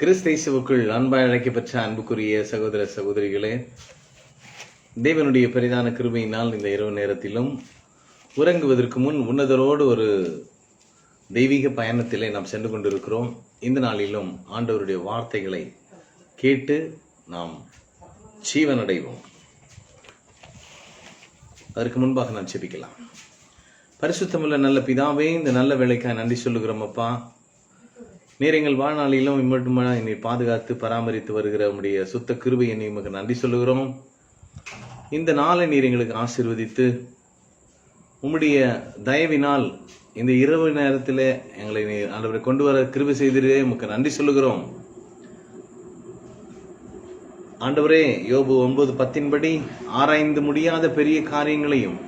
கிறிஸ்தேசுவுக்குள் அன்பாய் அழைக்கப்பெற்ற அன்புக்குரிய சகோதர சகோதரிகளே தேவனுடைய பெரிதான கிருமையினால் இந்த இரவு நேரத்திலும் உறங்குவதற்கு முன் உன்னதரோடு ஒரு தெய்வீக பயணத்திலே நாம் சென்று கொண்டிருக்கிறோம். இந்த நாளிலும் ஆண்டவருடைய வார்த்தைகளை கேட்டு நாம் ஜீவனடைவோம். அதற்கு முன்பாக நாம் செபிக்கலாம் பரிசுத்தமுள்ள நல்ல பிதாவே இந்த நல்ல வேலைக்காக நன்றி சொல்லுகிறோம் அப்பா. நீர் எங்கள் வாழ்நாளிலும் இம்மட்டுமா என்னை பாதுகாத்து பராமரித்து வருகிற உடைய சுத்த கிருபை என்னை உமக்கு நன்றி சொல்லுகிறோம். இந்த நாளை நீர் எங்களுக்கு ஆசீர்வதித்து உம்முடைய தயவினால் இந்த இரவு நேரத்தில் எங்களை நீர் ஆண்டவரை கொண்டு வர கிருபை செய்திருக்கே உமக்கு நன்றி சொல்லுகிறோம். ஆண்டவரே யோபு ஒன்பது பத்தின்படி ஆராய்ந்து முடியாத பெரிய காரியங்களையும்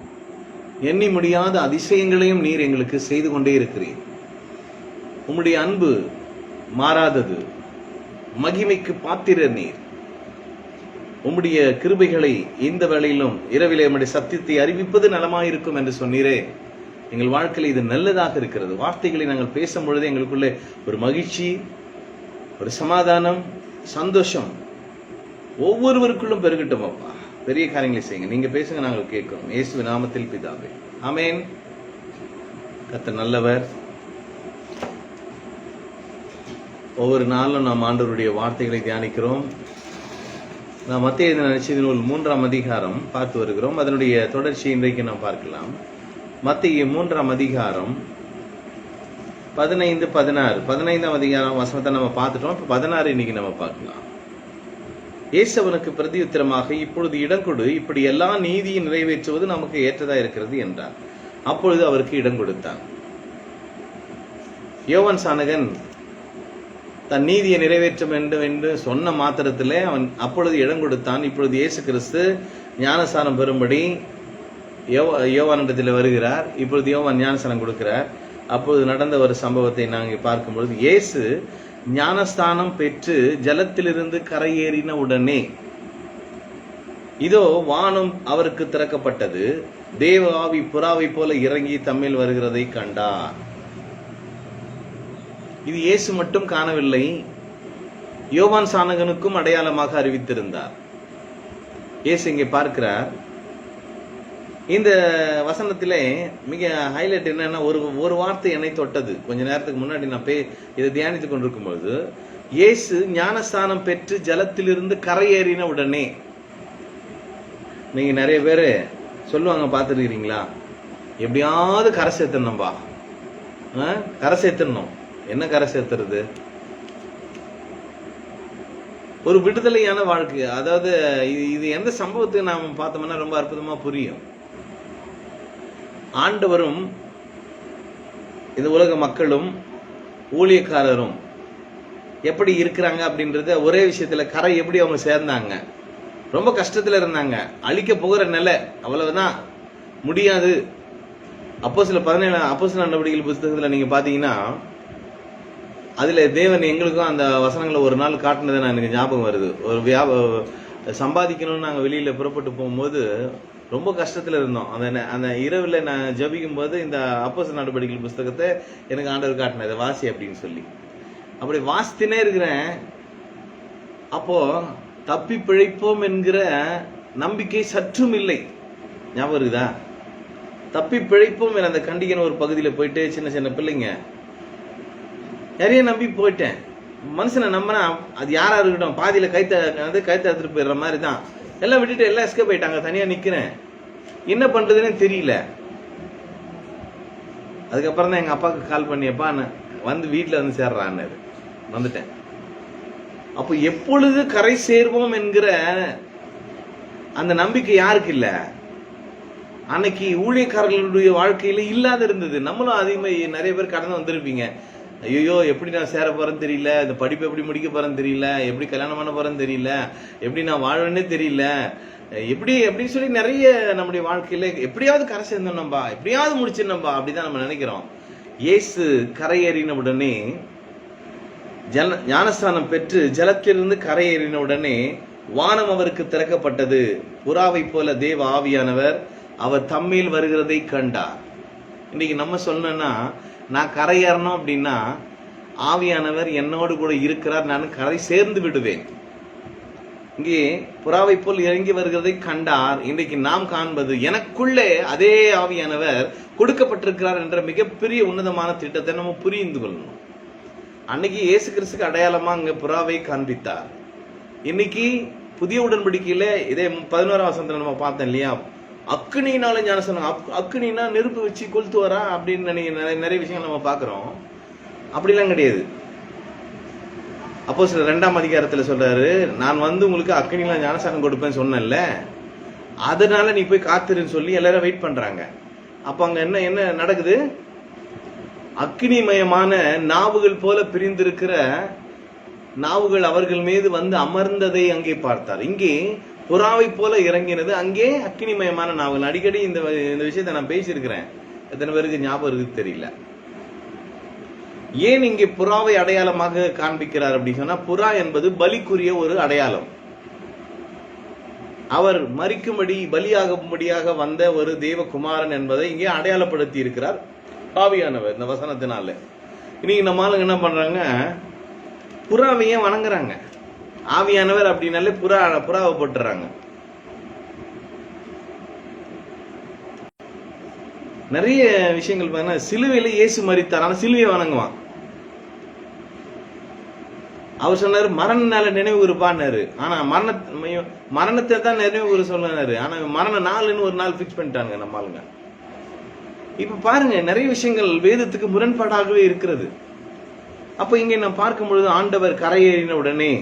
எண்ணி முடியாத அதிசயங்களையும் நீர் எங்களுக்கு செய்து கொண்டே இருக்கிறீர். உம்முடைய அன்பு மாறாதது. மகிமைக்கு பாத்திர நீர். உம்முடைய கிருபைகளை இந்த வேளையிலும் இரவிலே உம்முடைய சத்தியத்தை அறிவிப்பது நலமாயிருக்கும் என்று சொன்னீரே. எங்கள் வாழ்க்கையில் இது நல்லதாக இருக்கிறது. வார்த்தைகளை நாங்கள் பேசும் பொழுது எங்களுக்குள்ளே ஒரு மகிழ்ச்சி ஒரு சமாதானம் சந்தோஷம் ஒவ்வொருவருக்குள்ளும் பெருகட்டும் அப்பா. பெரிய காரியங்களை செய்யுங்க. நீங்க பேசுங்க நாங்கள் கேட்கிறோம். இயேசு நாமத்தில் பிதாவே. ஆமேன். கத்த நல்லவர். ஒவ்வொரு நாளும் நாம் ஆண்டவருடைய வார்த்தைகளை தியானிக்கிறோம். நாம் மத்திய நினைச்சது நூல் மூன்றாம் அதிகாரம் பார்த்து வருகிறோம். அதனுடைய தொடர்ச்சி இன்றைக்கு நாம் பார்க்கலாம். மத்திய மூன்றாம் அதிகாரம் பதினைந்து பதினாறு. பதினைந்தாம் அதிகாரம் வசனத்தை நம்ம பார்த்துட்டோம். இப்போ பதினாறு இன்னைக்கு நம்ம பார்க்கலாம். இயேசவனுக்கு பிரதியுத்திரமாக இப்பொழுது இடம் கொடு. இப்படி எல்லா நீதியை நிறைவேற்றுவது நமக்கு ஏற்றதா இருக்கிறது என்றார். அப்பொழுது அவருக்கு இடம் கொடுத்தான். யோவன் சானகன் தன் நீதியை நிறைவேற்ற வேண்டும் என்று சொன்ன மாத்திரத்திலே அவன் அப்பொழுது இடம் கொடுத்தான். இப்பொழுது இயேசு கிறிஸ்து ஞானஸ்தானம் பெறும்படி யோவா யோவானிடத்தில் வருகிறார். இப்பொழுது யோவான் ஞானஸ்தானம் கொடுக்கிறார். அப்பொழுது நடந்த ஒரு சம்பவத்தை நாங்கள் பார்க்கும்பொழுது இயேசு ஞானஸ்தானம் பெற்று ஜலத்திலிருந்து கரையேறின உடனே இதோ வானம் அவருக்கு திறக்கப்பட்டது. தேவ ஆவி புறாவை போல இறங்கி தம்மில் வருகிறதை கண்டார். இது இயேசு மட்டும் காணவில்லை யோவான் சானகனுக்கும் அடையாளமாக அறிவித்திருந்தார். இயேசு இங்கே பார்க்கிறார். இந்த வசனத்திலே மிக ஹைலைட் என்னன்னா ஒரு ஒரு வார்த்தை என்னை தொட்டது. கொஞ்ச நேரத்துக்கு முன்னாடி நான் பே இதை தியானித்துக் கொண்டிருக்கும் பொழுது இயேசு ஞானஸ்தானம் பெற்று ஜலத்திலிருந்து கரையேறின உடனே நீங்க நிறைய பேர் சொல்லுவாங்க பார்த்துருக்கிறீங்களா? எப்படியாவது கரை சேர்த்தணும்பா ஆ? கரை சேர்த்துடணும். என்ன கரை சேர்த்துறது? ஒரு விடுதலையான வாழ்க்கை. அதாவது இது இது எந்த சம்பவத்தை நாம் பார்த்தோம்னா ரொம்ப அற்புதமா புரியும். ஆண்டவரும் இந்த உலக மக்களும் ஊழியக்காரரும் எப்படி இருக்கிறாங்க அப்படின்றத ஒரே விஷயத்துல கரை எப்படி அவங்க சேர்ந்தாங்க? ரொம்ப கஷ்டத்துல இருந்தாங்க. அழிக்க போகிற நிலை அவ்வளவுதான். முடியாது. அப்போ சில பதினேழு அப்போ சில நடவடிக்கைகள் புத்தகத்தில் நீங்க பாத்தீங்கன்னா அதுல தேவன் எங்களுக்கும் அந்த வசனங்களை ஒரு நாள் காட்டினது நான் எனக்கு ஞாபகம் வருது. ஒரு வியாப சம்பாதிக்கணும்னு நாங்கள் வெளியில புறப்பட்டு போகும்போது ரொம்ப கஷ்டத்தில் இருந்தோம். அந்த அந்த இரவில் நான் ஜபிக்கும் போது இந்த அப்போஸ் நடவடிக்கைகள் புஸ்தகத்தை எனக்கு ஆண்டவர் காட்டினது வாசி அப்படின்னு சொல்லி. அப்படி வாசித்துனே இருக்கிறேன். அப்போ தப்பி பிழைப்போம் என்கிற நம்பிக்கை சற்றும் இல்லை. ஞாபகம் இருக்குதா? தப்பி பிழைப்போம் என அந்த கண்டிகன ஒரு பகுதியில் போயிட்டு சின்ன சின்ன பிள்ளைங்க நிறைய நம்பி போயிட்டேன். மனுஷனை நம்பினா அது யாராக இருக்கட்டும் பாதியில் கைத்த வந்து கைத்த எடுத்துகிட்டு போயிடுற மாதிரி தான் எல்லாம் விட்டுட்டு எல்லாம் எஸ்கேப் ஆயிட்டாங்க தனியாக நிற்கிறேன் என்ன பண்ணுறதுன்னு தெரியல. அதுக்கப்புறம் தான் எங்கள் அப்பாவுக்கு கால் பண்ணியப்பா நான் வந்து வீட்டில் வந்து சேர்றான்னு வந்துட்டேன். அப்போ எப்பொழுது கரை சேர்வோம் என்கிற அந்த நம்பிக்கை யாருக்கு இல்லை? அன்னைக்கு ஊழியக்காரர்களுடைய வாழ்க்கையில இல்லாத இருந்தது. நம்மளும் அதே மாதிரி நிறைய பேர் கடந்து வந்திருப்பீங்க. ஐயோ எப்படி நான் சேர போறேன்னு தெரியல? இந்த படிப்பு எப்படி முடிக்க போறேன்னு தெரியல? எப்படி கல்யாணம் பண்ண போறேன்னு தெரியல? எப்படி நான் வாழ்வேன்னே தெரியல? எப்படி எப்படின்னு சொல்லி நிறைய நம்முடைய வாழ்க்கையில எப்படியாவது கரை சேர்ந்தோம்னம்பா எப்படியாவது முடிச்சிடணும்பா அப்படிதான் நம்ம நினைக்கிறோம். இயேசு கரையேறின உடனே ஜல ஞானஸ்தானம் பெற்று ஜலத்திலிருந்து கரையேறின உடனே வானம் அவருக்கு திறக்கப்பட்டது. புறாவை போல தேவ ஆவியானவர் அவர் தம்மில் வருகிறதை கண்டார். இன்னைக்கு நம்ம சொல்லணும்னா நான் கரையேறணும் அப்படின்னா ஆவியானவர் என்னோடு கூட இருக்கிறார் நான் கரை சேர்ந்து விடுவேன். இங்கே புறாவை போல் இறங்கி வருகிறதை கண்டார். இன்றைக்கு நாம் காண்பது எனக்குள்ளே அதே ஆவியானவர் கொடுக்கப்பட்டிருக்கிறார் என்ற மிகப்பெரிய உன்னதமான திட்டத்தை நம்ம புரிந்து கொள்ளணும். அன்னைக்கு இயேசு கிறிஸ்துக்கு அடையாளமா அங்க புறாவை காண்பித்தார். இன்னைக்கு புதிய உடன்படிக்கையில இதே பதினோராம் வசனத்துல நம்ம பார்த்தோம் இல்லையா? அக்னினால ஞானசனம் அக்- அக்னினா நெருப்பு வச்சு கொளுத்து வரா அப்படின்னு நினைக்க நிறைய நிறைய விஷயங்கள் நம்ம பார்க்குறோம். அப்படிலாம் கிடையாது. அப்போ சில ரெண்டாம் அதிகாரத்தில் சொல்றாரு நான் வந்து உங்களுக்கு அக்னிலாம் ஞானசானம் கொடுப்பேன்னு சொன்னேன்ல அதனால நீ போய் காத்துருன்னு சொல்லி எல்லாரும் வெயிட் பண்றாங்க. அப்போ அங்க என்ன என்ன நடக்குது? அக்னிமயமான நாவுகள் போல பிரிந்திருக்கிற நாவுகள் அவர்கள் மீது வந்து அமர்ந்ததை அங்கே பார்த்தார். இங்கே புறாவை போல இறங்கினது. அங்கே அக்னிமயமான நாவல். அடிக்கடி இந்த இந்த விஷயத்தை நான் பேசியிருக்கிறேன். எத்தனை பேருக்கு ஞாபகம் இருக்கு தெரியல. ஏன் இங்கே புறாவை அடையாளமாக காண்பிக்கிறார் அப்படின்னு சொன்னா புறா என்பது பலிக்குரிய ஒரு அடையாளம். அவர் மறிக்கும்படி பலியாகும்படியாக வந்த ஒரு தேவகுமாரன் என்பதை இங்கே அடையாளப்படுத்தி இருக்கிறார் காவியானவர் இந்த வசனத்தினால. இன்னைக்கு நம்ம ஆளுங்க என்ன பண்றாங்க? புறாவையே வணங்குறாங்க. ஆவியானவர் அப்படின்னாலே புறா புறாவை போட்டுறாங்க. நிறைய விஷயங்கள் பார்த்தீங்கன்னா சிலுவையில இயேசு மறித்தார் ஆனா சிலுவையை வணங்குவான். அவர் சொன்னாரு மரணனால நினைவு இருப்பான்னாரு. ஆனா மரண மரணத்தை தான் நினைவு கூற சொன்னாரு. ஆனா மரண நாள்னு ஒரு நாள் பிக்ஸ் பண்ணிட்டாங்க நம்ம ஆளுங்க. இப்ப பாருங்க நிறைய விஷயங்கள் வேதத்துக்கு முரண்பாடாகவே இருக்கிறது. அப்ப இங்கே நான் பார்க்கும் பொழுது ஆண்டவர் கரையேறின உடனே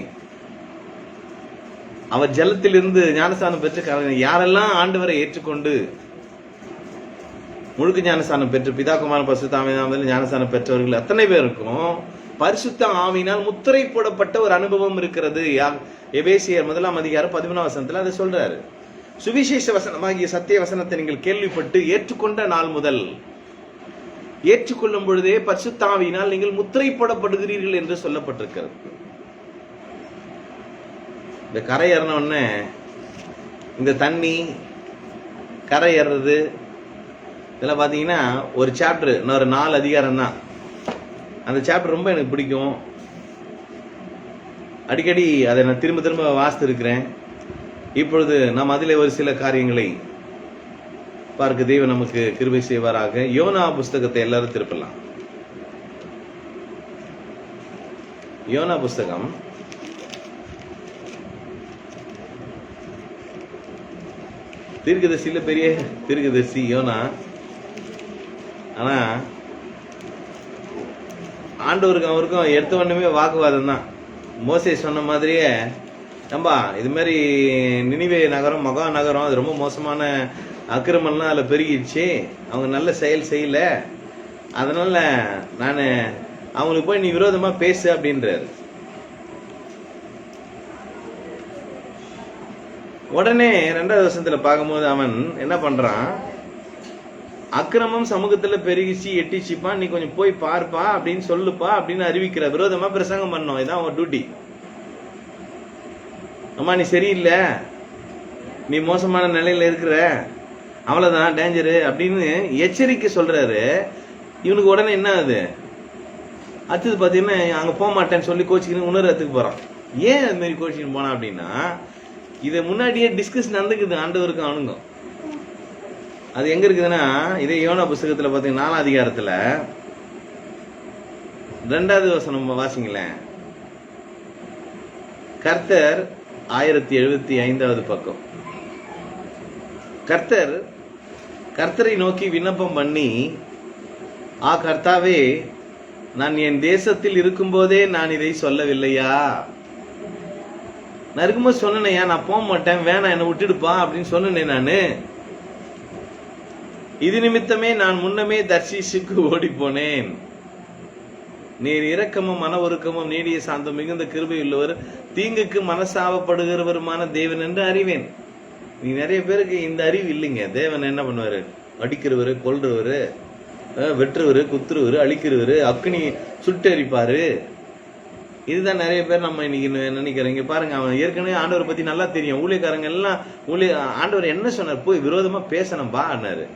அவர் ஜலத்திலிருந்து ஞானஸ்தானம் பெற்று காரணம் யாரெல்லாம் ஆண்டவரை ஏற்றுக்கொண்டு முழுக்க ஞானஸ்தானம் பெற்று பிதாகுமார பரிசுத்தாமினாமல் ஞானஸ்தானம் பெற்றவர்கள் அத்தனை பேருக்கும் பரிசுத்த ஆவினால் முத்திரை போடப்பட்ட ஒரு அனுபவம் இருக்கிறது. எபேசியர் முதலாம் அதிகாரம் பதிமூணாம் வசனத்தில் அதை சொல்றாரு. சுவிசேஷ வசனமாகிய சத்திய வசனத்தை நீங்கள் கேள்விப்பட்டு ஏற்றுக்கொண்ட நாள் முதல் ஏற்றுக்கொள்ளும் பொழுதே பரிசுத்தாவினால் நீங்கள் முத்திரை போடப்படுகிறீர்கள் என்று சொல்லப்பட்டிருக்கிறது. இந்த கரை ஏறின உடனே இந்த தண்ணி கரை ஏறுறது இதெல்லாம் பார்த்தீங்கன்னா ஒரு சாப்டர் இன்னொரு நாலு அதிகாரம் தான். அந்த சாப்டர் ரொம்ப எனக்கு பிடிக்கும். அடிக்கடி அதை நான் திரும்ப திரும்ப வாசித்து இருக்கிறேன் இப்பொழுது நாம் அதில் ஒரு சில காரியங்களை பார்க்க தெய்வம் நமக்கு கிருபை செய்வாராக. யோனா புஸ்தகத்தை எல்லாரும் திருப்பலாம். யோனா புஸ்தகம் தீர்க்கதரிசியில பெரிய தீர்க்கதரிசி யோனா. ஆனால் ஆண்டவருக்கும் அவருக்கும் எடுத்த உடனே வாக்குவாதம் தான். மோசே சொன்ன மாதிரியே நம்பா இது மாதிரி நகரம் மகா நகரம் அது ரொம்ப மோசமான அக்கிரமம்லாம் அதில் பெருகிடுச்சு. அவங்க நல்ல செயல் செய்யல. அதனால் நான் அவங்களுக்கு போய் நீ விரோதமாக பேசு அப்படின்றாரு. உடனே ரெண்டாவது வருஷத்துல பார்க்கும்போது அவன் என்ன பண்றான்? அக்கிரமம் சமூகத்துல பெருகிச்சு எட்டிச்சுப்பா நீ கொஞ்சம் போய் பார்ப்பா அப்படின்னு சொல்லுப்பா அப்படின்னு அறிவிக்கிற விரோதமா பிரசங்கம் பண்ணோம் இதான் அவன் டியூட்டி அம்மா நீ சரியில்லை. நீ மோசமான நிலையில இருக்கிற. அவ்வளவுதான் டேஞ்சரு அப்படின்னு எச்சரிக்கை சொல்றாரு. இவனுக்கு உடனே என்ன ஆகுது? அடுத்தது பாத்தீங்கன்னா அங்க போக மாட்டேன்னு சொல்லி கோச்சிக்கின்னு உணர்றதுக்கு போறான். ஏன் அது மாதிரி கோச்சிக்கின்னு போனான் அப்படின்னா இதை முன்னாடியே டிஸ்கஸ் நடந்துக்குது ஆண்டவருக்கும் அவனுக்கும் அது எங்க இருக்குதுன்னா இதே யோனா புஸ்தகத்துல பாத்தீங்கன்னா நாலாம் அதிகாரத்துல ரெண்டாவது வசனம் வாசிங்களேன். கர்த்தர் ஆயிரத்தி எழுபத்தி ஐந்தாவது பக்கம். கர்த்தர் கர்த்தரை நோக்கி விண்ணப்பம் பண்ணி ஆ கர்த்தாவே நான் என் தேசத்தில் இருக்கும்போதே நான் இதை சொல்லவில்லையா? நான் இருக்கும்போது சொன்னேனையா நான் போக மாட்டேன்? வேணாம் என்னை விட்டுடுப்பா அப்படின்னு சொன்னேனே நானு. இது நிமித்தமே நான் முன்னமே தர்ஷீஷுக்கு ஓடி போனேன். நீர் இரக்கமும் மன ஒருக்கமும் நீடிய சாந்தம் மிகுந்த கிருபை உள்ளவர் தீங்குக்கு மனசாவப்படுகிறவருமான தேவன் என்று அறிவேன். நீ நிறைய பேருக்கு இந்த அறிவு இல்லைங்க. தேவன் என்ன பண்ணுவாரு? அடிக்கிறவரு கொல்றவரு வெட்டுறவரு குத்துறவரு அழிக்கிறவரு அக்னி சுட்டெரிப்பாரு. இதுதான் நிறைய பேர் நம்ம இன்னைக்கு நினைக்கிறேன் நினைக்கிறோம். இங்க பாருங்க அவன் ஏற்கனவே ஆண்டவரை பத்தி நல்லா தெரியும். ஊழியக்காரங்க எல்லாம் ஊழிய ஆண்டவர் என்ன சொன்னார்? போய் விரோதமா பேசணும்பா அண்ணாரு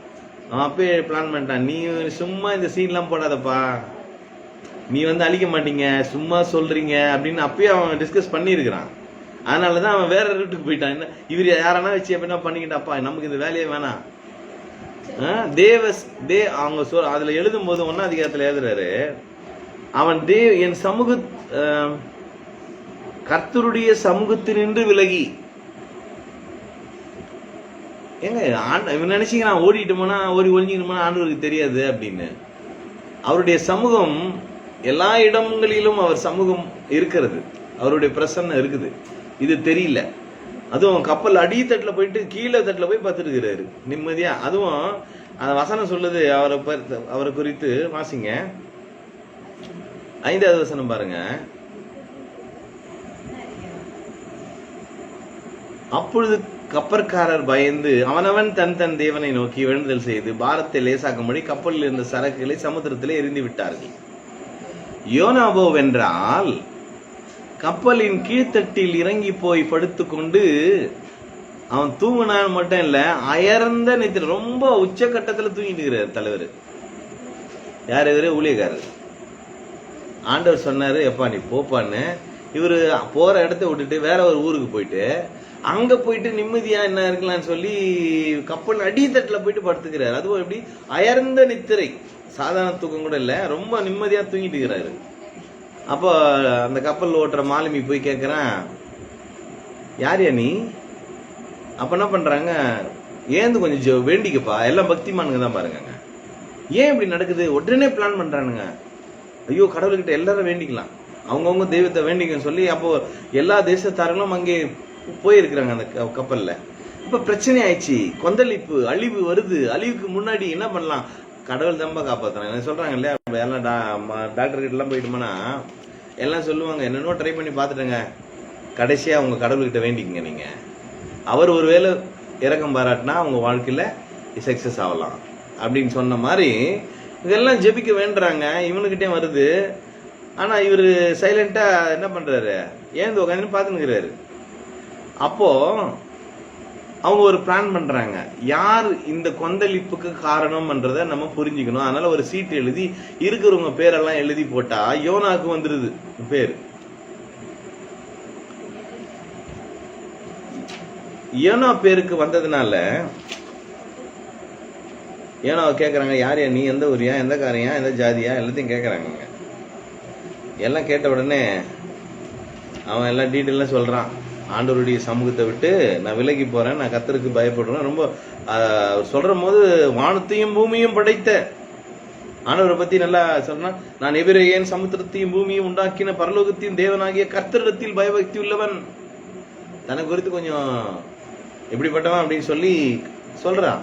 அவன் அப்பயே பிளான் பண்ணிட்டான் நீ சும்மா இந்த சீன்லாம் போடாதப்பா. நீ வந்து அழிக்க மாட்டீங்க. சும்மா சொல்றீங்க அப்படின்னு அப்பயே அவன் டிஸ்கஸ் பண்ணியிருக்கிறான். அதனாலதான் அவன் வேற ரூட்டுக்கு போயிட்டான். என்ன இவர் யாரானா வச்சு என்ன பண்ணிக்கிட்டாப்பா? நமக்கு இந்த வேலையே வேணாம். ஆ, தேவஸ் தே அவங்க சொல் அதுல எழுதும் போது ஒன்னா அதிகாரத்துல எழுதுறாரு. அவன் தேவ என் சமூக கர்த்தருடைய சமூகத்தினின்று விலகி. ஏங்க ஆண்ட நான் நினைச்சிக்கிறான் ஓடிட்டோம்னா ஓடி ஒழிஞ்சிக்கணுமா ஆண்டவருக்கு தெரியாது அப்படின்னு. அவருடைய சமூகம் எல்லா இடங்களிலும் அவர் சமூகம் இருக்கிறது. அவருடைய பிரசன்னம் இருக்குது. இது தெரியல. அதுவும் கப்பல் அடித்தட்டில் போயிட்டு கீழே தட்டில் போய் பார்த்துருக்கிறாரு. நிம்மதியாக அதுவும் அந்த வசனம் சொல்லுது அவரை அவரை குறித்து வாசிங்க. ஐந்தாவது வசனம் பாருங்க. அப்பொழுது கப்பற்காரர் பயந்து அவனவன் தன் தன் தேவனை நோக்கி வேண்டுதல் செய்து பாரத்தை லேசாக்கும்படி கப்பலில் இருந்த சரக்குகளை சமுத்திரத்திலே எரிந்து விட்டார்கள். யோனாபோ வென்றால் கப்பலின் கீழ்த்தட்டில் இறங்கி போய் படுத்துக்கொண்டு அவன் தூங்கினான் மட்டும் இல்ல அயர்ந்த நித்திர ரொம்ப உச்சக்கட்டத்துல தூங்கிட்டு இருக்கிறார் தலைவர். யார் இவரு? ஊழியக்காரர். ஆண்டவர் சொன்னார் எப்பா நீ போப்பான்னு. இவர் போகிற இடத்த விட்டுட்டு வேற ஒரு ஊருக்கு போயிட்டு அங்கே போயிட்டு நிம்மதியாக என்ன இருக்கலாம்னு சொல்லி கப்பல் அடித்தட்டில் போயிட்டு படுத்துக்கிறாரு. அதுவும் எப்படி? அயர்ந்த நித்திரை. சாதாரண தூக்கம் கூட இல்லை ரொம்ப நிம்மதியாக தூங்கிட்டு இருக்கிறாரு. அப்போ அந்த கப்பல் ஓட்டுற மாலுமி போய் கேட்குறான் யார்யா நீ? அப்போ என்ன பண்ணுறாங்க ஏந்து கொஞ்சம் ஜோ வேண்டிக்கப்பா எல்லாம் பக்திமானுங்க தான் பாருங்க ஏன் இப்படி நடக்குது? உடனே பிளான் பண்ணுறானுங்க ஐயோ கடவுள்கிட்ட எல்லாரும் வேண்டிக்கலாம். அவங்கவுங்க தெய்வத்தை வேண்டிக்கன்னு சொல்லி அப்போ எல்லா தேசத்தார்களும் அங்கே போயிருக்கிறாங்க அந்த க- இப்போ பிரச்சனை ஆயிடுச்சு. கொந்தளிப்பு அழிவு வருது. அழிவுக்கு முன்னாடி என்ன பண்ணலாம்? கடவுள் தம்பா காப்பாற்றுறாங்க சொல்கிறாங்க இல்லையா? இப்ப எல்லாம் டா டாக்டர்கிட்டலாம் எல்லாம் போயிட்டோம்னா எல்லாம் சொல்லுவாங்க. என்னென்னோ ட்ரை பண்ணி பார்த்துட்டேங்க. கடைசியாக உங்க கடவுள்கிட்ட வேண்டிக்கங்க நீங்கள் அவர் ஒருவேளை இறக்கம் பாராட்டினா அவங்க வாழ்க்கையில் சக்ஸஸ் ஆகலாம். அப்படின்னு சொன்ன மாதிரி இதெல்லாம் ஜெபிக்க வேண்டுறாங்க. இவனுக்கிட்டே வருது. ஆனா இவரு சைலண்டா என்ன பண்றாரு? ஏந்து உட்காந்து பார்த்துனுக்கிறாரு அப்போ அவங்க ஒரு பிளான் பண்றாங்க. யார் இந்த கொந்தளிப்புக்கு காரணம்ன்றத நம்ம புரிஞ்சுக்கணும். அதனால ஒரு சீட்டு எழுதி இருக்கிறவங்க பேரெல்லாம் எழுதி போட்டா யோனாக்கு வந்துருது. பேர். யோனா பேருக்கு வந்ததுனால ஏன்னா அவள் கேட்குறாங்க யார் நீ எந்த ஊரியா எந்த காரையா எந்த ஜாதியா எல்லாத்தையும் கேட்குறாங்க எல்லாம் கேட்ட உடனே அவன் எல்லாம் டீட்டெயிலாக சொல்கிறான் ஆண்டவருடைய சமூகத்தை விட்டு நான் விலகி போகிறேன் நான் கத்தருக்கு பயப்படுறேன் ரொம்ப சொல்கிற போது வானத்தையும் பூமியும் படைத்த ஆண்டவரை பற்றி நல்லா சொல்றான். நான் எபிரேயன் சமுத்திரத்தையும் பூமியும் உண்டாக்கின பரலோகத்தையும் தேவனாகிய கர்த்தரிடத்தில் பயபக்தி உள்ளவன். தனக்கு குறித்து கொஞ்சம் எப்படிப்பட்டவன் அப்படின்னு சொல்லி சொல்கிறான்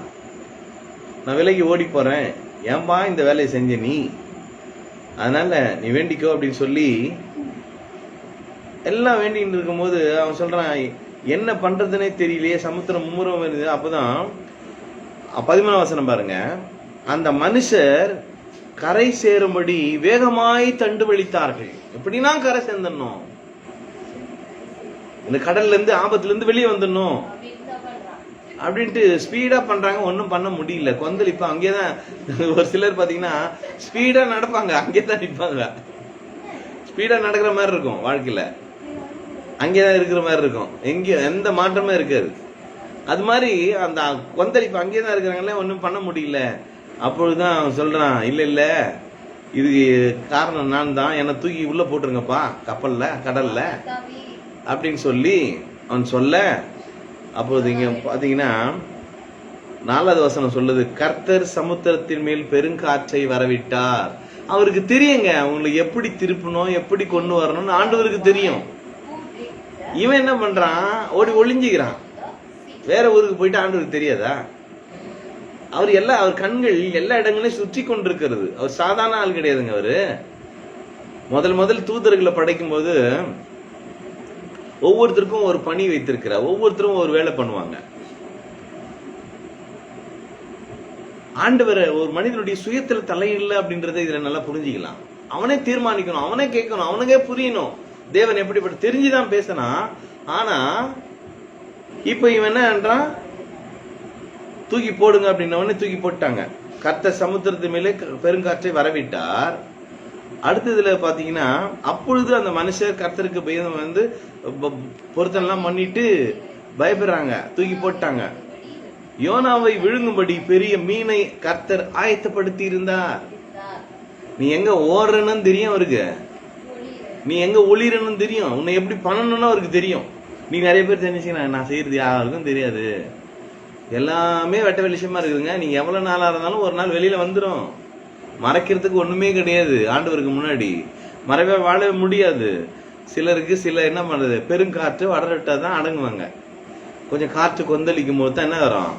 நான் விலைக்கு ஓடி போறேன். ஏன்பா இந்த வேலையை செஞ்ச நீ? அதனால நீ வேண்டிக்கோ அப்படின்னு சொல்லி எல்லாம் வேண்டிகிட்டு இருக்கும்போது அவன் சொல்றான் என்ன பண்ணுறதுனே தெரியலையே சமுத்திரம் மும்முரம் வருது. அப்பதான் பதிமூணாம் வசனம் பாருங்க. அந்த மனுஷர் கரை சேரும்படி வேகமாய் தண்டு வலித்தார்கள். எப்படின்னா கரை சேர்ந்துடணும். இந்த கடல்ல இருந்து ஆபத்துல இருந்து வெளியே வந்துடணும். அப்படின்ட்டு ஸ்பீடா பண்றாங்க ஒன்றும் பண்ண முடியல. கொந்தளிப்பு. அங்கேயே தான் ஒரு சிலர் பாத்தீங்கன்னா ஸ்பீடா நடப்பாங்க. அங்கே தான் நிற்பாங்க ஸ்பீடா நடக்கிற மாதிரி இருக்கும் வாழ்க்கையில. அங்கே தான் இருக்கிற மாதிரி இருக்கும். எங்க எந்த மாற்றமே இருக்காது. அது மாதிரி அந்த கொந்தளிப்பு அங்கேயே தான் இருக்கிறாங்களே ஒன்றும் பண்ண முடியல. அப்பொழுதுதான் அவன் சொல்றான் இல்ல இல்ல. இது காரணம் நான் தான் என்னை தூக்கி உள்ள போட்டுருங்கப்பா. கப்பல்ல கடல்ல. அப்படின்னு சொல்லி அவன் சொல்ல அப்போது இங்கே பார்த்தீங்கன்னா நாலாவது வசனம் சொல்லுது கர்த்தர் சமுத்திரத்தின் மேல் பெருங்காற்றை வரவிட்டார். அவருக்கு தெரியுங்க உங்களுக்கு எப்படி திருப்பணும் எப்படி கொண்டு வரணும்னு ஆண்டவருக்கு தெரியும். இவன் என்ன பண்றான்? ஓடி ஒளிஞ்சுக்கிறான். வேற ஊருக்கு போயிட்டு ஆண்டவருக்கு தெரியாதா? அவர் எல்லா அவர் கண்கள் எல்லா இடங்களையும் சுற்றி கொண்டிருக்கிறது. அவர் சாதாரண ஆள் கிடையாதுங்க அவரு. முதல் முதல் தூதர்களை படைக்கும் போது ஒவ்வொருத்தருக்கும் ஒரு பணி வைத்திருக்கிறார் ஒவ்வொருத்தரும் ஒரு வேலை பண்ணுவாங்க. ஆண்டவரை ஒரு மனிதனுடைய சுயத்துல தலையில்லை அப்படின்றத இதுல நல்லா புரிஞ்சுக்கலாம். அவனே தீர்மானிக்கணும் அவனே கேட்கணும் அவனுக்கே புரியணும். தேவன் எப்படிப்பட்ட தெரிஞ்சுதான் பேசினா ஆனா இப்ப இவன் என்னன்றான் தூக்கி போடுங்க அப்படின்னவனே தூக்கி போட்டாங்க கர்த்த சமுத்திரத்து மேலே க- பெருங்காற்றை வரவிட்டார். அடுத்ததுல பாத்தீங்கன்னா அப்பொழுது அந்த மனுஷர் கர்த்தருக்கு பயந்து வந்து ப- பொருத்தம்லாம் பண்ணிட்டு பயப்படுறாங்க தூக்கி போட்டாங்க. யோனாவை விழுங்கும்படி பெரிய மீனை கர்த்தர் ஆயத்தப்படுத்தி இருந்தார் நீ எங்க ஓடுறன்னு தெரியும் அவருக்கு? நீ எங்க ஒளிரணும்னு தெரியும்? உன்னை எப்படி பண்ணணும்னு அவருக்கு தெரியும். நீ நிறைய பேர் தெரிஞ்சுக்கணும் நான் செய்யறது யாருக்கும் தெரியாது. எல்லாமே வெட்ட வெளிச்சமா இருக்குதுங்க. நீங்க எவ்வளவு நாளா இருந்தாலும் ஒரு நாள் வெளியில வந்துடும் மறைக்கிறதுக்கு ஒண்ணுமே கிடையாது ஆண்டவருக்கு முன்னாடி. மறைவே வாழவே முடியாது. சிலருக்கு சில என்ன பண்ணுறது பெருங்காற்று வடரட்டா தான் அடங்குவாங்க. கொஞ்சம் காற்று கொந்தளிக்கும் போது தான் என்ன வரும்?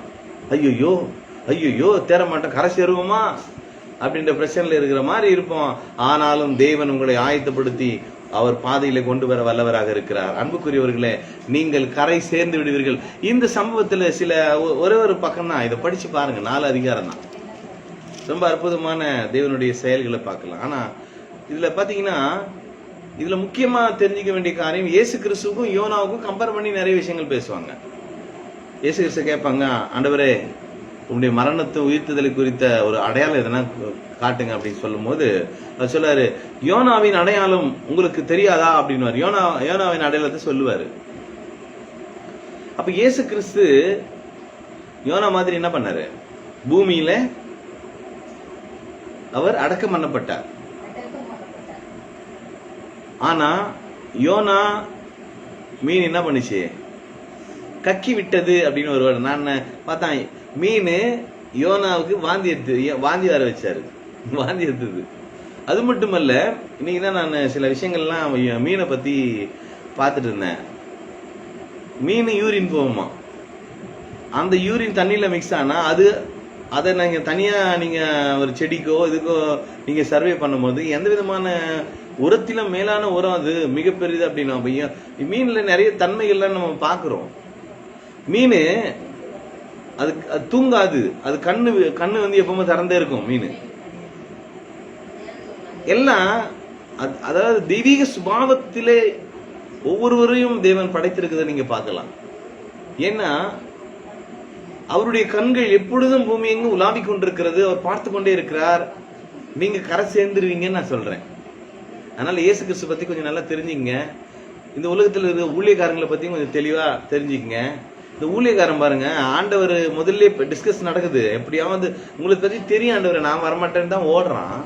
ஐயோ ஐயோ தேர மாட்டோம் கரை சேருவோமா? அப்படின்ற பிரச்சனையில் இருக்கிற மாதிரி இருப்போம். ஆனாலும் தேவன் உங்களை ஆயத்தப்படுத்தி அவர் பாதையில கொண்டு வர வல்லவராக இருக்கிறார். அன்புக்குரியவர்களே நீங்கள் கரை சேர்ந்து விடுவீர்கள். இந்த சம்பவத்தில் சில ஒரே ஒரு பக்கம் தான் இதை படிச்சு பாருங்க. நாலு அதிகாரம் தான். ரொம்ப அற்புதமான தேவனுடைய செயல்களை பார்க்கலாம். ஆனா இதுல பாத்தீங்கன்னா இதுல முக்கியமா தெரிஞ்சுக்க வேண்டிய காரியம் இயேசு கிறிஸ்துவுக்கும் யோனாவுக்கும் கம்பேர் பண்ணி நிறைய விஷயங்கள் பேசுவாங்க. இயேசு கிறிஸ்து கேட்பாங்க ஆண்டவரே உங்களுடைய மரணத்தை உயிர்த்ததலை குறித்த ஒரு அடையாளம் எதனா காட்டுங்க அப்படின்னு சொல்லும்போது அவர் சொல்லுவாரு யோனாவின் அடையாளம் உங்களுக்கு தெரியாதா? அப்படின்னு யோனா யோனாவின் அடையாளத்தை சொல்லுவாரு. அப்ப இயேசு கிறிஸ்து யோனா மாதிரி என்ன பண்ணாரு? பூமியில அவர் அடக்கம் பண்ணப்பட்டார் ஆனா யோனா மீன் என்ன பண்ணுச்சு? கக்கி விட்டது அப்படின்னு ஒரு நான் பார்த்தேன் மீன் யோனாவுக்கு வாந்தி எடுத்து வாந்தி வர வச்சாரு. வாந்தி எடுத்தது. அது மட்டுமல்ல இன்னைக்கு தான் நான் சில விஷயங்கள்லாம் மீனை பத்தி பார்த்துட்டு இருந்தேன். மீன் யூரின் போகுமா அந்த யூரின் தண்ணியில் மிக்ஸ் ஆனால் அது அதை நீங்கள் தனியாக நீங்கள் ஒரு செடிக்கோ இதுக்கோ நீங்கள் சர்வே பண்ணும்போது எந்த விதமான உரத்திலும் மேலான உரம் அது மிகப்பெரியது அப்படின்னா பையன் மீனில் நிறைய தன்மைகள்லாம் நம்ம பார்க்குறோம். மீன் அது அது தூங்காது. அது கண்ணு கண்ணு வந்து எப்பவுமே திறந்தே இருக்கும் மீன். எல்லாம் அது- அதாவது தெய்வீக சுபாவத்திலே ஒவ்வொருவரையும் தேவன் படைத்திருக்கிறத நீங்க பார்க்கலாம். ஏன்னா அவருடைய கண்கள் எப்பொழுதும் பூமி எங்கும் உலாவிக் கொண்டிருக்கிறது. அவர் பார்த்து கொண்டே இருக்கிறார். நீங்க கரை சேர்ந்துருவீங்கன்னு நான் சொல்றேன். அதனால இயேசு கிறிஸ்து பத்தி கொஞ்சம் நல்லா தெரிஞ்சுங்க இந்த உலகத்தில் இருக்கிற ஊழியக்காரங்களை பத்தி கொஞ்சம் தெளிவா தெரிஞ்சுக்கங்க. இந்த ஊழியக்காரன் பாருங்க ஆண்டவர் முதல்ல டிஸ்கஸ் நடக்குது. எப்படியாவது உங்களுக்கு பத்தி தெரியும் ஆண்டவர் நான் வரமாட்டேன்னு தான் ஓடுறான்.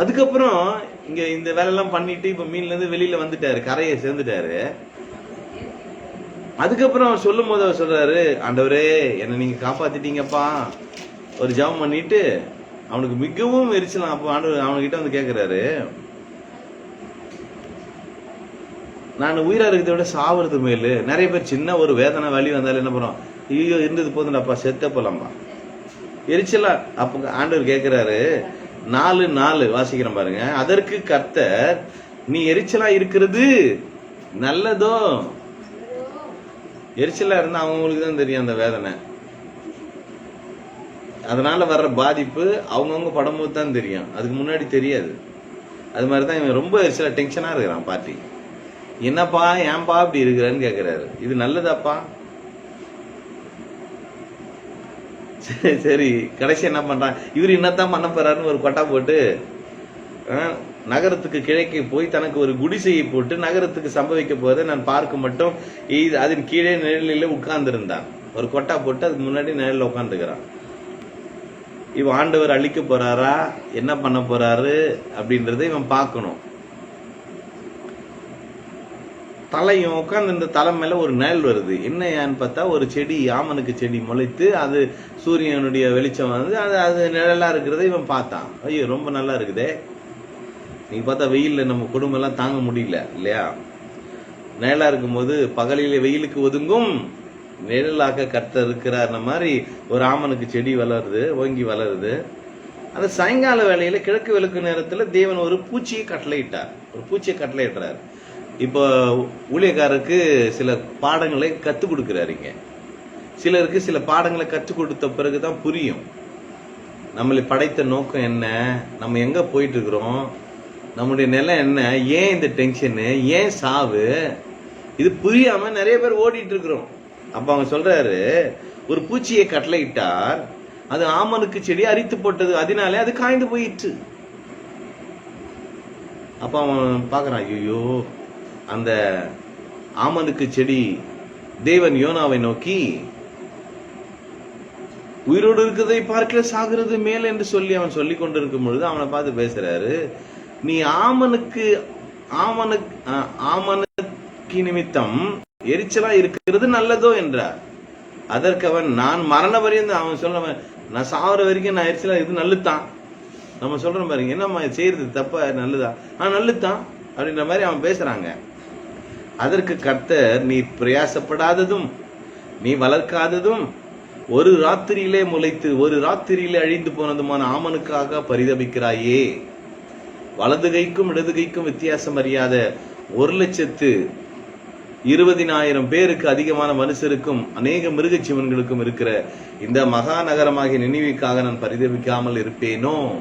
அதுக்கப்புறம் இங்க இந்த வேலையெல்லாம் பண்ணிட்டு இப்ப மீன்ல இருந்து வெளியில வந்துட்டாரு கரையை சேர்ந்துட்டாரு. அதுக்கப்புறம் அவர் சொல்லும் போது அவர் சொல்றாரு ஆண்டவரே என்னை நீங்க காப்பாத்திட்டீங்கப்பா. ஒரு ஜெபம் பண்ணிட்டு அவனுக்கு மிகவும் எரிச்சலாம் அப்போ ஆண்டவர் அவன்கிட்ட வந்து கேட்குறாரு நான் உயிரா இருக்கிறத விட சாவுறது மேல். நிறைய பேர் சின்ன ஒரு வேதனை வலி வந்தாலும் என்ன பண்ணுறோம் ஐயோ இருந்தது போதும்டாப்பா செத்த போலாம்பா எரிச்சலா அப்ப ஆண்டவர் கேட்குறாரு நாலு நாலு வாசிக்கிறேன் பாருங்க. அதற்கு கர்த்தர் நீ எரிச்சலா இருக்கிறது நல்லதோ எரிச்சலா இருந்தா அவங்களுக்கு தான் தெரியும் அந்த வேதனை. அதனால வர்ற பாதிப்பு அவங்கவுங்க படும்போது தான் தெரியும். அதுக்கு முன்னாடி தெரியாது. அது மாதிரி தான் இவன் ரொம்ப சில டென்ஷனாக இருக்கிறான் பாட்டி. என்னப்பா ஏன்பா இப்படி இருக்கிறான்னு கேட்குறாரு இது நல்லதாப்பா? சரி, சரி. கடைசி என்ன பண்ணுறான் இவர் என்னத்தான் பண்ண போறாருன்னு ஒரு கொட்டா போட்டு நகரத்துக்கு கிழக்கே போய் தனக்கு ஒரு குடிசையை போட்டு நகரத்துக்கு சம்பவிக்க போவதை நான் பார்க்க மட்டும் இது அதன் கீழே நிழலில் உட்கார்ந்திருந்தான். ஒரு கொட்டா போட்டு அதுக்கு முன்னாடி நிழலில் உட்கார்ந்துக்கிறான். இவன் ஆண்டவர் அழிக்க போறாரா? என்ன பண்ண போறாரு? அப்படின்றத இவன் பார்க்கணும். தலையும் உட்கார்ந்து இந்த தலை மேல ஒரு நிழல் வருது. என்ன ஏன்னு பார்த்தா ஒரு செடி யாமனுக்கு செடி முளைத்து அது சூரியனுடைய வெளிச்சம் வந்து அது அது நிழலா இருக்கிறத இவன் பார்த்தான். ஐயோ ரொம்ப நல்லா இருக்குதே. நீங்க பார்த்தா வெயில்ல நம்ம குடும்பம் எல்லாம் தாங்க முடியல இல்லையா? நிழலாக இருக்கும்போது பகலிலே வெயிலுக்கு ஒதுங்கும். நிழலாக கர்த்தர் இருக்கிறார் மாதிரி ஒரு ஆமனுக்கு செடி வளருது ஓங்கி வளருது. அந்த சாயங்கால வேலையில் கிழக்கு விளக்கு நேரத்துல தேவன் ஒரு பூச்சியை கட்டளையிட்டார். ஒரு பூச்சியை கட்டளையிட்டார் இப்போ ஊழியக்காரருக்கு சில பாடங்களை கற்றுக் கொடுக்குறாருங்க சிலருக்கு சில பாடங்களை கற்றுக் கொடுத்த பிறகுதான் புரியும். நம்மளை படைத்த நோக்கம் என்ன? நம்ம எங்க போயிட்டு இருக்கிறோம்? நம்முடைய நிலை என்ன? ஏன் இந்த டென்ஷனு ஏன் சாவு? இது புரியாம நிறைய பேர் ஓடிட்டு இருக்கிறோம். அப்ப அவங்க சொல்றாரு ஒரு பூச்சியை கட்டளையிட்டார் அது ஆமனுக்கு செடி அரித்து போட்டது அதனாலே அது காய்ந்து போயிட்டு அப்ப அவன் பாக்குறான் ஐயோ அந்த ஆமனுக்கு செடி தேவன் யோனாவை நோக்கி உயிரோடு இருக்கிறதை பார்க்க சாகிறது மேல் என்று சொல்லி அவன் சொல்லி கொண்டிருக்கும் பொழுது அவனை பார்த்து பேசுறாரு நீ ஆமனுக்கு ஆமனுக்கு ஆமனுக்கு நிமித்தம் எரிச்சலா இருக்கிறது நல்லதோ என்றார். அதற்கு அவன் நான் மரண வரையும் அவன் சொல்ல நான் சாவர வரைக்கும் நான் எரிச்சலா இது நல்லுதான் நம்ம சொல்றோம் பாருங்க என்னம்மா செய்யறது தப்பா நல்லதா? ஆ நல்லுதான் அப்படின்ற மாதிரி அவன் பேசுறாங்க. அதற்கு கர்த்தர் நீ பிரயாசப்படாததும் நீ வளர்க்காததும் ஒரு ராத்திரியிலே முளைத்து ஒரு ராத்திரியிலே அழிந்து போனதுமான ஆமனுக்காக பரிதபிக்கிறாயே. வலது கைக்கும் இடது கைக்கும் வித்தியாசம் அறியாத ஒரு லட்சத்து இருபதினாயிரம் பேருக்கு அதிகமான மனுஷருக்கும் அநேக மிருக ஜீவன்களுக்கும் இருக்கிற இந்த மகாநகரமாகிய நினைவுக்காக நான் பரிதபிக்காமல் இருப்பேனோ?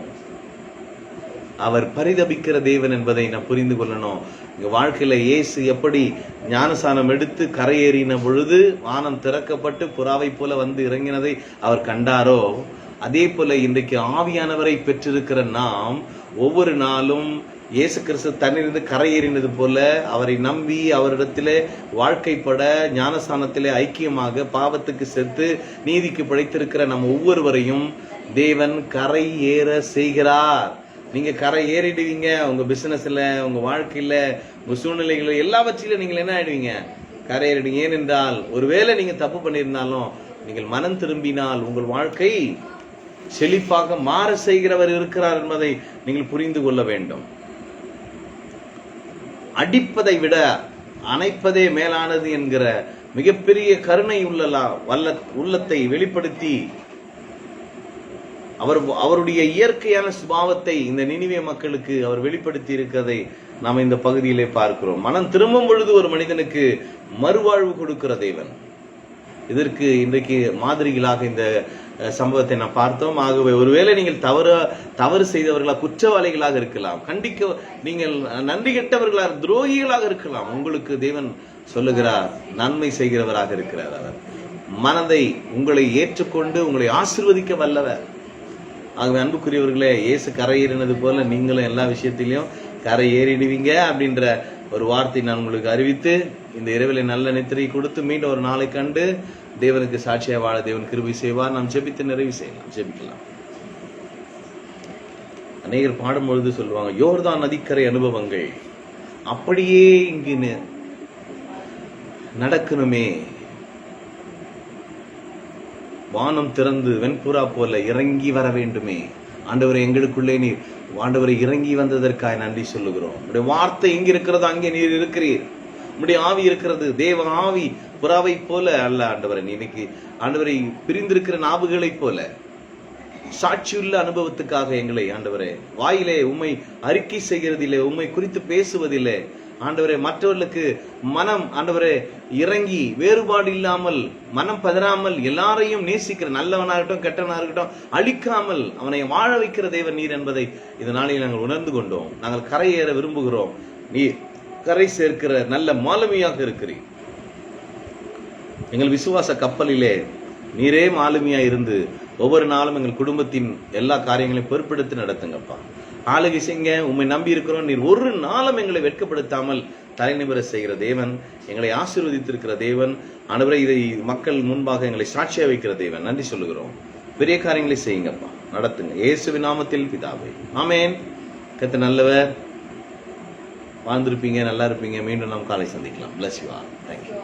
அவர் பரிதபிக்கிற தேவன் என்பதை நான் புரிந்து கொள்ளணும். இங்க வாழ்க்கையில இயேசு எப்படி ஞானசானம் எடுத்து கரையேறின பொழுது வானம் திறக்கப்பட்டு புறாவை போல வந்து இறங்கினதை அவர் கண்டாரோ? அதே போல இன்றைக்கு ஆவியானவரை பெற்றிருக்கிற நாம் ஒவ்வொரு நாளும் இயேசு கிறிஸ்து தன்னிலிருந்து கரையேறினது போல அவரை நம்பி அவரிடத்திலே வாழ்க்கைப்பட ஞானஸ்தானத்திலே ஐக்கியமாக பாவத்துக்கு செத்து நீதிக்கு பிழைத்திருக்கிற நம்ம ஒவ்வொருவரையும் தேவன் கரை ஏற செய்கிறார். நீங்கள் கரை ஏறிடுவீங்க உங்கள் பிஸ்னஸில் உங்கள் வாழ்க்கையில் உங்கள் சூழ்நிலைகளில் எல்லாவற்றிலும் நீங்கள் என்ன ஆயிடுவீங்க? கரையேறிடுங்க ஏனென்றால் ஒருவேளை நீங்கள் தப்பு பண்ணியிருந்தாலும் நீங்கள் மனம் திரும்பினால் உங்கள் வாழ்க்கை செழிப்பாக மாற செய்கிறவர் இருக்கிறார் என்பதை நீங்கள் புரிந்து கொள்ள வேண்டும். அடிப்பதை விட அணைப்பதே மேலானது என்கிற மிகப்பெரிய கருணை உள்ளலா வல்ல உள்ளத்தை வெளிப்படுத்தி அவர் அவருடைய இயற்கையான சுபாவத்தை இந்த நினைவே மக்களுக்கு அவர் வெளிப்படுத்தி இருக்கிறதை நாம் இந்த பகுதியிலே பார்க்கிறோம். மனம் திரும்பும் பொழுது ஒரு மனிதனுக்கு மறுவாழ்வு கொடுக்கிற தேவன். இதற்கு இன்றைக்கு மாதிரிகளாக இந்த சம்பவத்தை நாம் பார்த்தோம். ஆகவே ஒருவேளை நீங்கள் தவறு தவறு செய்தவர்களா குற்றவாளிகளாக இருக்கலாம். கண்டிக்க நீங்கள் நன்றி கெட்டவர்களாக துரோகிகளாக இருக்கலாம். உங்களுக்கு தேவன் சொல்லுகிறார் நன்மை செய்கிறவராக இருக்கிறார் அவர். மனதை உங்களை ஏற்றுக்கொண்டு உங்களை ஆசிர்வதிக்க வல்லவர். ஆகவே அன்புக்குரியவர்களே இயேசு கரையேறினது போல நீங்களும் எல்லா விஷயத்திலையும் கரை ஏறிடுவீங்க அப்படின்ற ஒரு வார்த்தை நான் உங்களுக்கு அறிவித்து இந்த இரவிலை நல்ல நித்திரை கொடுத்து மீண்டும் ஒரு நாளை கண்டு தேவனுக்கு சாட்சியாக வாழ தேவன் கிருபை செய்வார். நாம் ஜெபித்து நிறைவு செய்யலாம். ஜெபிக்கலாம். அநேகர் பாடும்பொழுது சொல்லுவாங்க யோர்தான் நதிக்கரை அனுபவங்கள் அப்படியே இங்கு நடக்கணுமே. வானம் திறந்து வெண்புறா போல இறங்கி வர வேண்டுமே. ஆண்டவரை எங்களுக்குள்ளே நீர் ஆண்டவரை இறங்கி வந்ததற்காக நன்றி சொல்லுகிறோம். உடைய வார்த்தை எங்க இருக்கிறதோ அங்கே நீர் இருக்கிறீர். உடைய ஆவி இருக்கிறது. தேவ ஆவி புறாவை போல அல்ல ஆண்டவரை. இன்னைக்கு ஆண்டவரை பிரிந்திருக்கிற நாவுகளைப் போல சாட்சியுள்ள அனுபவத்துக்காக எங்களை ஆண்டவரே வாயிலே உம்மை அறிக்கை செய்கிறதில்லை உம்மை குறித்து பேசுவதில்லை ஆண்டவரே மற்றவர்களுக்கு மனம் ஆண்டவரே இறங்கி வேறுபாடு இல்லாமல் மனம் பதறாமல் எல்லாரையும் நேசிக்கிற நல்லவனாகட்டும் கெட்டவனாக இருக்கட்டும் அழிக்காமல் அவனை வாழ வைக்கிற தேவன் நீர் என்பதை இந்த நாளில் நாங்கள் உணர்ந்து கொண்டோம். நாங்கள் கரையேற விரும்புகிறோம். நீர் கரை சேர்க்கிற நல்ல மாலுமியாக இருக்கிறீர். எங்கள் விசுவாச கப்பலிலே நீரே மாலுமியா இருந்து ஒவ்வொரு நாளும் எங்கள் குடும்பத்தின் எல்லா காரியங்களையும் பொறுப்பெடுத்து நடத்துங்கப்பா. ஆளுகை செய்ங்க உண்மை நம்பி இருக்கிறோம். நீர் ஒரு நாளும் எங்களை வெட்கப்படுத்தாமல் தலைநிபர செய்கிற தேவன் எங்களை ஆசீர்வதித்திருக்கிற தேவன். அனைவரை இதை மக்கள் முன்பாக எங்களை சாட்சியா வைக்கிற தேவன். நன்றி சொல்லுகிறோம். பெரிய காரியங்களை செய்யுங்கப்பா. நடத்துங்க. இயேசுவின் நாமத்தில் பிதாவை. ஆமேன். கத்த நல்லவர். வாழ்ந்திருப்பீங்க நல்லா இருப்பீங்க. மீண்டும் நாம் காலை சந்திக்கலாம். Bless you are thank you